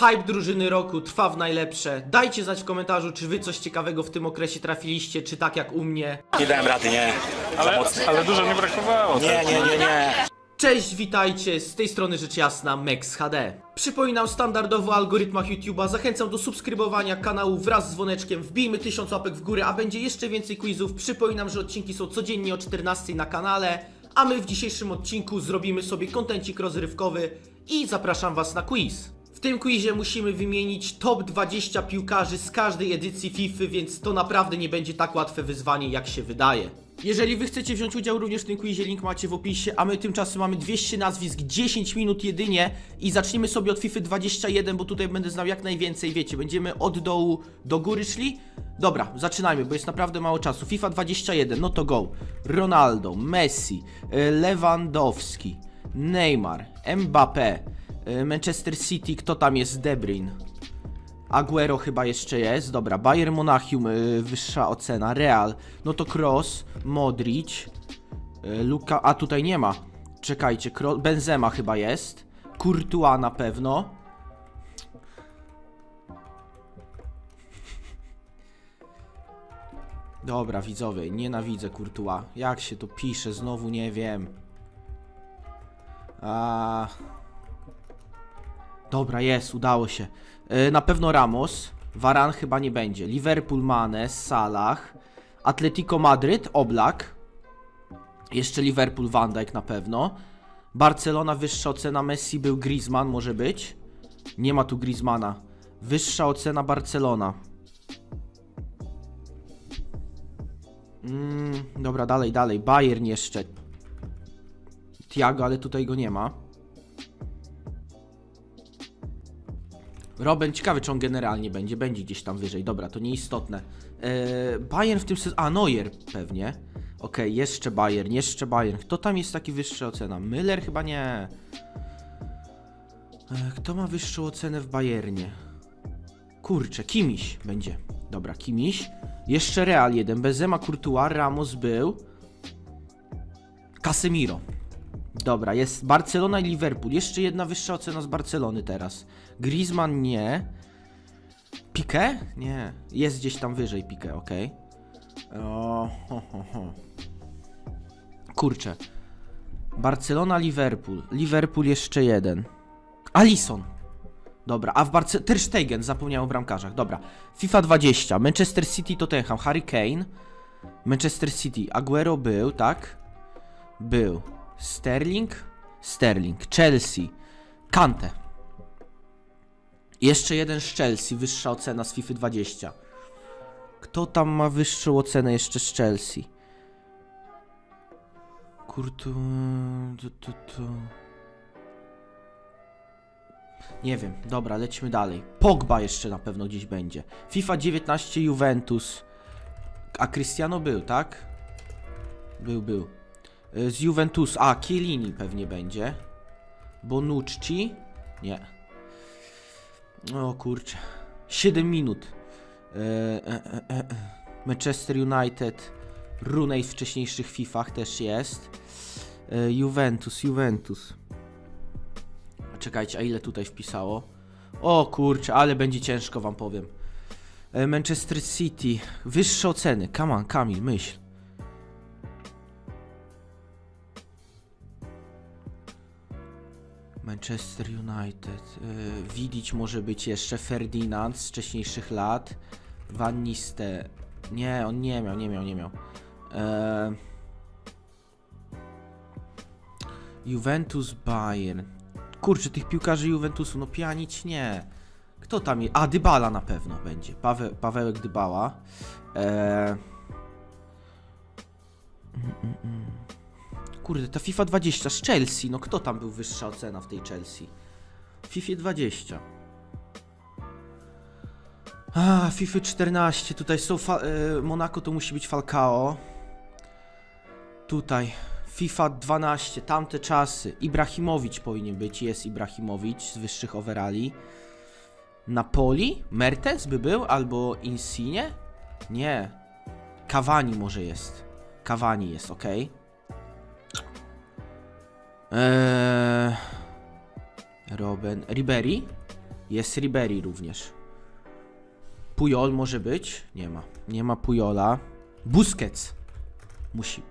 Hype drużyny roku trwa w najlepsze. Dajcie znać w komentarzu, czy wy coś ciekawego w tym okresie trafiliście, czy tak jak u mnie. Nie dałem rady, nie. Za Ale, ale dużo nie brakowało. Nie, tak? nie, nie, nie. Cześć, witajcie, z tej strony rzecz jasna, Mex HD. Przypominam standardowo o algorytmach YouTube'a, zachęcam do subskrybowania kanału wraz z dzwoneczkiem, wbijmy 1000 łapek w górę, a będzie jeszcze więcej quizów. Przypominam, że odcinki są codziennie o 14 na kanale, a my w dzisiejszym odcinku zrobimy sobie kontencik rozrywkowy i zapraszam was na quiz. W tym quizie musimy wymienić top 20 piłkarzy z każdej edycji FIFA, więc to naprawdę nie będzie tak łatwe wyzwanie, jak się wydaje. Jeżeli wy chcecie wziąć udział również w tym quizie, link macie w opisie, a my tymczasem mamy 200 nazwisk, 10 minut jedynie i zaczniemy sobie od FIFA 21, bo tutaj będę znał jak najwięcej, wiecie, będziemy od dołu do góry szli. Dobra, zaczynajmy, bo jest naprawdę mało czasu. FIFA 21, no to go. Ronaldo, Messi, y, Lewandowski, Neymar, Mbappé, Manchester City, kto tam jest? De Bruyne. Aguero chyba jeszcze jest. Dobra, Bayern Monachium, y, wyższa ocena. Real, no to Cross, Modric, y, Luka, a tutaj nie ma. Czekajcie. Benzema chyba jest. Courtois na pewno. Dobra, widzowie, nienawidzę Courtois. Jak się to pisze? Znowu nie wiem. A... Dobra, jest, udało się. Yy, na pewno Ramos. Varan chyba nie będzie. Liverpool, Manes, Salah. Atletico Madryt, Oblak. Jeszcze Liverpool, Van Dijk na pewno. Barcelona, wyższa ocena Messi był Griezmann, może być. Nie ma tu Griezmana. Wyższa ocena Barcelona. Mm, dobra, dalej, dalej. Bayern jeszcze. Tiago, ale tutaj go nie ma. Robin, ciekawy czy on generalnie będzie. Będzie gdzieś tam wyżej. Dobra, to nieistotne. Eee, Bayern w tym sezonie. A, Neuer pewnie. Okej, jeszcze Bayern, jeszcze Bayern. Kto tam jest taki wyższa ocena? Müller chyba nie. Eee, kto ma wyższą ocenę w Bayernie? Kurczę, Kimiś będzie. Dobra, Kimiś. Jeszcze Real jeden. Benzema, Courtois, Ramos był. Casemiro. Dobra, jest Barcelona i Liverpool. Jeszcze jedna wyższa ocena z Barcelony teraz. Griezmann nie. Piqué? Nie. Jest gdzieś tam wyżej Piqué, okej. O. Kurczę. Barcelona, Liverpool. Liverpool jeszcze jeden. Alisson. Dobra, a w Barce... Ter Stegen, zapomniałem o bramkarzach. Dobra. FIFA 20. Manchester City, Tottenham. Harry Kane. Manchester City. Aguero był, tak? Był. Sterling? Sterling. Chelsea. Kante. Jeszcze jeden z Chelsea, wyższa ocena z FIFA 20. Kto tam ma wyższą ocenę jeszcze z Chelsea? Kurtu... Tu, tu, tu. Nie wiem, dobra, lecimy dalej. Pogba jeszcze na pewno gdzieś będzie. FIFA 19 Juventus. A Cristiano był, tak? Był, był. Y, Z Juventus. A, Chiellini pewnie będzie. Bonucci. Nie. O kurczę. 7 minut. E, e, e, e. Manchester United. Rooney w wcześniejszych Fifach też jest. E, Juventus, Juventus. Czekajcie, a ile tutaj wpisało? O kurczę, ale będzie ciężko wam powiem. E, Manchester City. Wyższe oceny. Come on, Kamil, myśl. Manchester United. Yy, widzieć może być jeszcze Ferdinand z wcześniejszych lat. Van Niste. Nie, on nie miał, nie miał, nie miał. Eee, Juventus Bayern. Kurczę, tych piłkarzy Juventusu, no Pjanic nie. Kto tam jest? A, Dybala na pewno będzie. Pawe, Pawełek Dybala. Eee, Kurde, ta FIFA 20 z Chelsea, no kto tam był wyższa ocena w tej Chelsea? FIFA 20. A, FIFA 14, tutaj są fa- e, Monaco to musi być Falcao. Tutaj FIFA 12, tamte czasy. Ibrahimowicz powinien być, jest Ibrahimowicz z wyższych overali. Napoli? Mertens by był? Albo Insigne? Nie. Cavani może jest. Cavani jest, ok. Eee, Robin. Ribery? Jest Ribery również. Pujol może być? Nie ma. Nie ma Pujola. Busquets. Musi.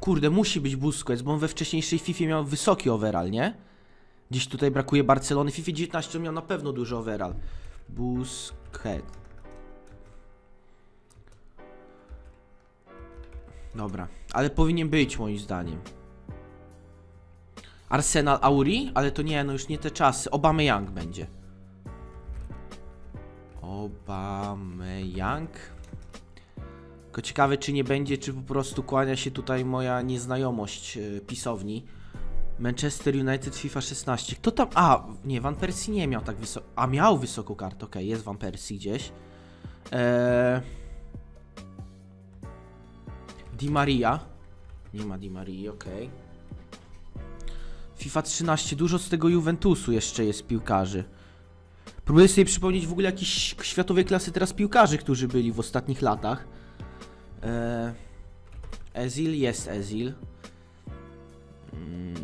Kurde, musi być Busquets, bo on we wcześniejszej FIFA miał wysoki overall, nie? Dziś tutaj brakuje Barcelony. FIFA 19 on miał na pewno duży overall. Busquets. Dobra, ale powinien być moim zdaniem. Arsenal Auri, ale to nie, no już nie te czasy. Obama Young będzie. Obama Young. Tylko ciekawe, czy nie będzie, czy po prostu kłania się tutaj moja nieznajomość yy, pisowni. Manchester United FIFA 16. Kto tam? A, nie, Van Persie nie miał tak wysoko. A miał wysoką kartę, okej, jest Van Persie gdzieś. Eee. Di Maria. Nie ma Di Marii, okej. FIFA 13, dużo z tego Juventusu jeszcze jest piłkarzy. Próbuję sobie przypomnieć w ogóle jakiś światowej klasy teraz piłkarzy, którzy byli w ostatnich latach. Eee, Ezil, jest Ezil. Mm.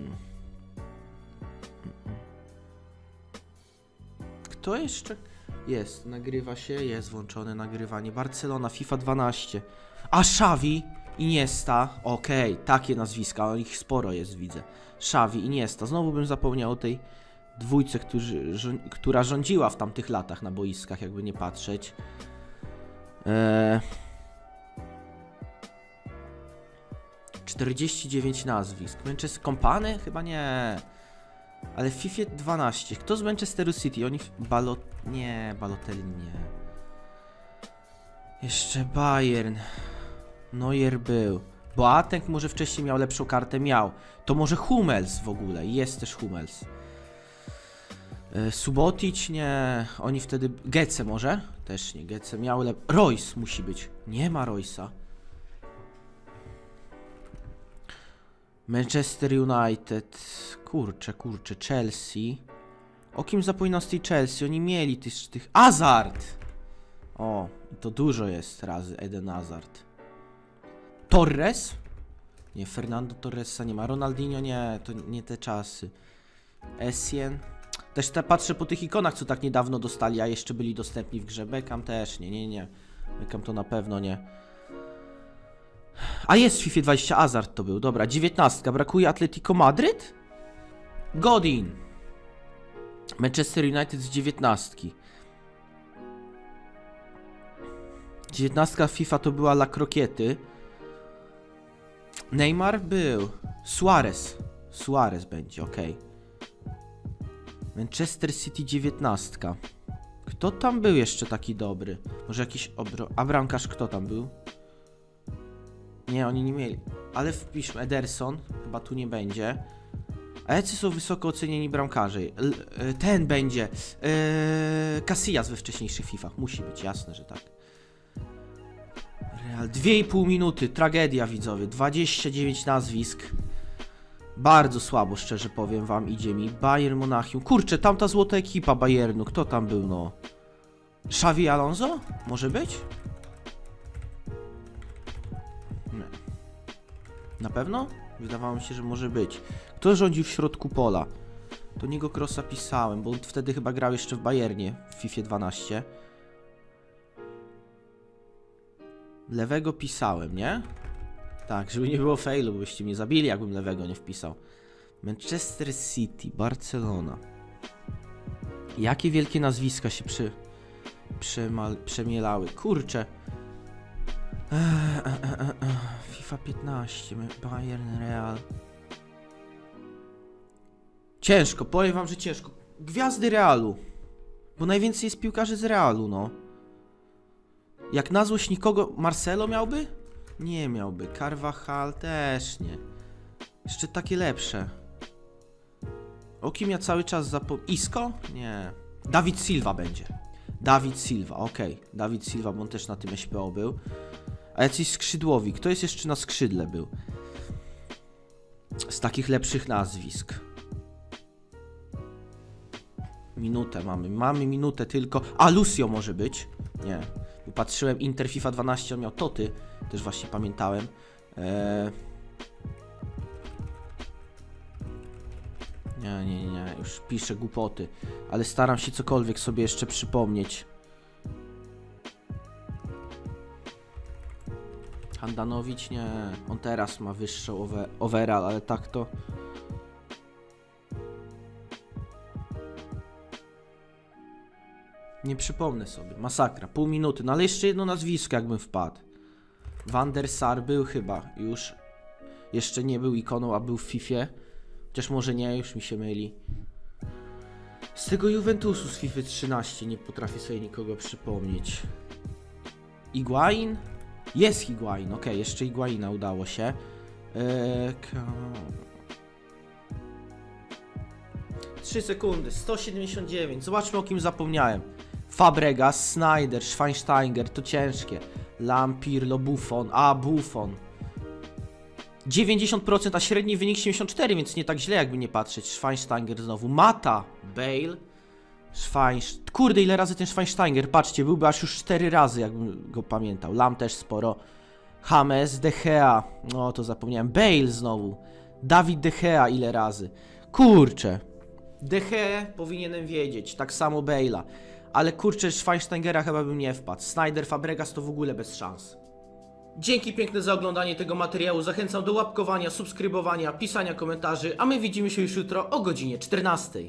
Kto jeszcze? Jest, nagrywa się, jest włączone nagrywanie. Barcelona, FIFA 12. A Xavi, Iniesta, okej, takie nazwiska, ich sporo jest, widzę. Xavi, Iniesta, znowu bym zapomniał o tej dwójce, którzy, która rządziła w tamtych latach na boiskach, jakby nie patrzeć. Eee... 49 nazwisk. Manchester Company? Chyba nie. Ale FIFA 12. Kto z Manchesteru City? Oni. Balot. Nie, Balotelli nie. Jeszcze Bayern. Neuer był. Boateng może wcześniej miał lepszą kartę? Miał. To może Hummels w ogóle. Jest też Hummels. E, Subotic? Nie. Oni wtedy... Gece może? Też nie. Gece miał lep... Royce musi być. Nie ma Royce'a. Manchester United. Kurczę, kurczę. Chelsea. O kim zapominam z tej Chelsea? Oni mieli tych... tych... Hazard! O, to dużo jest razy Eden Hazard. Torres? Nie, Fernando Torresa nie ma. Ronaldinho nie, to nie te czasy. Essien? Też te patrzę po tych ikonach, co tak niedawno dostali, a jeszcze byli dostępni w grze. Beckham też, nie, nie, nie. Beckham to na pewno nie. A jest w FIFA 20 Hazard to był, dobra. 19. Brakuje Atletico Madryt? Godin. Manchester United z 19. 19 FIFA to była La Krokiety. Neymar był. Suarez. Suarez będzie, ok. Manchester City 19. Kto tam był jeszcze taki dobry? Może jakiś obro... A bramkarz kto tam był? Nie, oni nie mieli. Ale wpiszmy Ederson. Chyba tu nie będzie. A jacy są wysoko ocenieni bramkarze? L e, ten będzie. Eee, Casillas we wcześniejszych FIFach. Musi być, jasne, że tak. Real. 2,5 minuty. Tragedia, widzowie. 29 nazwisk. Bardzo słabo, szczerze powiem wam, idzie mi. Bayern Monachium. Kurczę, tamta złota ekipa Bayernu. Kto tam był, no? Xavi Alonso? Może być? Nie. Na pewno? Wydawało mi się, że może być. Kto rządził w środku pola? To niego Krosa pisałem, bo wtedy chyba grał jeszcze w Bayernie w FIFA 12. Lewego pisałem, nie? Tak, żeby nie było failu, bo byście mnie zabili, jakbym lewego nie wpisał. Manchester City, Barcelona. Jakie wielkie nazwiska się przy, przemal, przemielały. Kurczę. FIFA 15, Bayern, Real. Ciężko, powiem wam, że ciężko. Gwiazdy Realu. Bo najwięcej jest piłkarzy z Realu, no. Jak na złość nikogo... Marcelo miałby? Nie miałby. Carvajal też nie. Jeszcze takie lepsze. O kim ja cały czas zapom... Isco? Nie. Dawid Silva będzie. Dawid Silva, okej. Dawid Silva, bo on też na tym SPO był. A jacyś skrzydłowi. Kto jest jeszcze na skrzydle był? Z takich lepszych nazwisk. Minutę mamy. Mamy minutę tylko. A, Lucio może być. Nie. Patrzyłem Inter FIFA 12, on miał Toty. Też właśnie pamiętałem. Eee... Nie, nie, nie, już piszę głupoty. Ale staram się cokolwiek sobie jeszcze przypomnieć. Handanowicz nie, on teraz ma wyższą over, overall, ale tak to... Nie przypomnę sobie, masakra, pół minuty, no ale jeszcze jedno nazwisko jakbym wpadł. Van der Sar był chyba, już jeszcze nie był ikoną, a był w Fifie. Chociaż może nie, już mi się myli. Z tego Juventusu z FIFA 13 nie potrafię sobie nikogo przypomnieć. Iguain? Jest Higuain, okej, jeszcze Iguaina udało się. Eee, ka... 3 sekundy, 179. Zobaczmy o kim zapomniałem. Fabregas, Snyder, Schweinsteiger, to ciężkie. Lampirlo, Buffon, a Buffon. 90%, a średni wynik 74, więc nie tak źle jakby nie patrzeć. Schweinsteiger znowu. Mata, Bale, Schweinsteiger. Kurde, ile razy ten Schweinsteiger? Patrzcie, byłby aż już 4 razy, jakbym go pamiętał. Lam też sporo. James, De Gea. No, to zapomniałem. Bale znowu. Dawid De Gea ile razy? Kurczę. De Gea powinienem wiedzieć, tak samo Bale'a. Ale kurczę, Schweinsteigera chyba bym nie wpadł. Snyder, Fabregas to w ogóle bez szans. Dzięki piękne za oglądanie tego materiału. Zachęcam do łapkowania, subskrybowania, pisania komentarzy, a my widzimy się już jutro o godzinie 14.